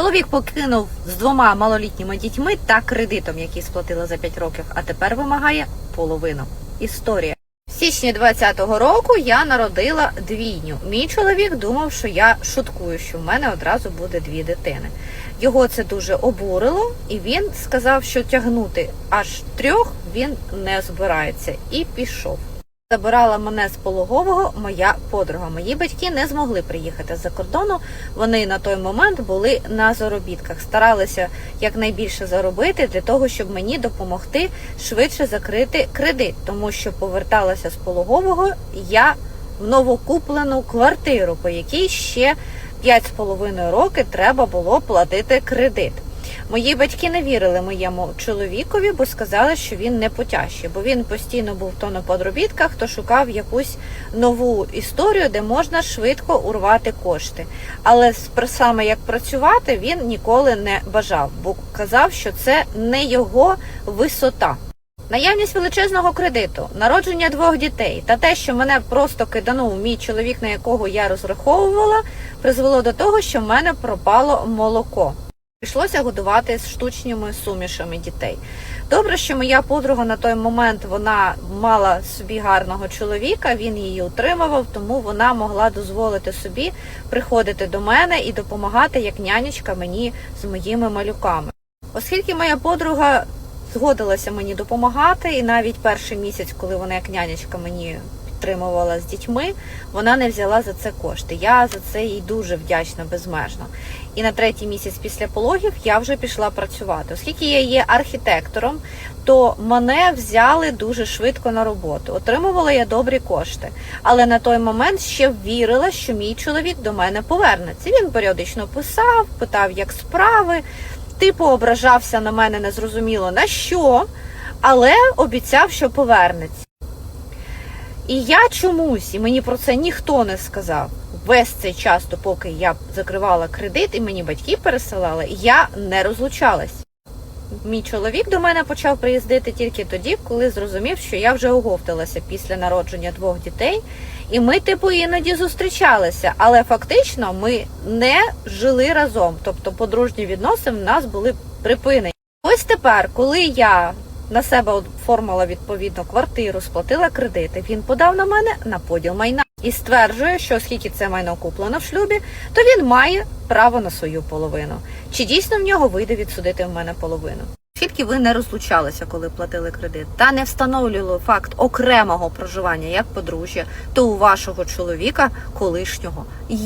Чоловік покинув з двома малолітніми дітьми та кредитом, який сплатила за 5 років, а тепер вимагає половину. Історія. В січні 20-го року я народила двійню. Мій чоловік думав, що я шуткую, що в мене одразу буде дві дитини. Його це дуже обурило, і він сказав, що тягнути аж трьох він не збирається, і пішов. Забирала мене з пологового моя подруга. Мої батьки не змогли приїхати з-за кордону. Вони на той момент були на заробітках, старалися якнайбільше заробити для того, щоб мені допомогти швидше закрити кредит, тому що поверталася з пологового я в новокуплену квартиру, по якій ще 5,5 роки треба було платити кредит. Мої батьки не вірили моєму чоловікові, бо сказали, що він не потяжчий, бо він постійно був то на подробітках, то шукав якусь нову історію, де можна швидко урвати кошти. Але саме як працювати він ніколи не бажав, бо казав, що це не його висота. Наявність величезного кредиту, народження двох дітей та те, що мене просто киданув мій чоловік, на якого я розраховувала, призвело до того, що в мене пропало молоко. Прийшлося годувати з штучними сумішами дітей. Добре, що моя подруга на той момент вона мала собі гарного чоловіка, він її утримував, тому вона могла дозволити собі приходити до мене і допомагати як нянечка мені з моїми малюками. Оскільки моя подруга згодилася мені допомагати, і навіть перший місяць, коли вона як нянечка мені підтримувала з дітьми, вона не взяла за це кошти. Я за це їй дуже вдячна безмежно. І на третій місяць після пологів я вже пішла працювати. Оскільки я є архітектором, то мене взяли дуже швидко на роботу. Отримувала я добрі кошти. Але на той момент ще вірила, що мій чоловік до мене повернеться. Він періодично писав, питав, як справи. Типу ображався на мене незрозуміло на що, але обіцяв, що повернеться. І я чомусь, і мені про це ніхто не сказав. Весь цей час, поки я закривала кредит і мені батьки пересилали, я не розлучалась. Мій чоловік до мене почав приїздити тільки тоді, коли зрозумів, що я вже оговталася після народження двох дітей, і ми, типу, іноді зустрічалися, але фактично ми не жили разом. Тобто подружні відносини в нас були припинені. Ось тепер, коли я на себе оформила відповідно квартиру, сплатила кредити, він подав на мене на поділ майна і стверджує, що оскільки це майно куплено в шлюбі, то він має право на свою половину. Чи дійсно в нього вийде відсудити в мене половину? Оскільки ви не розлучалися, коли платили кредит, та не встановлювали факт окремого проживання як подружжя, то у вашого чоловіка колишнього є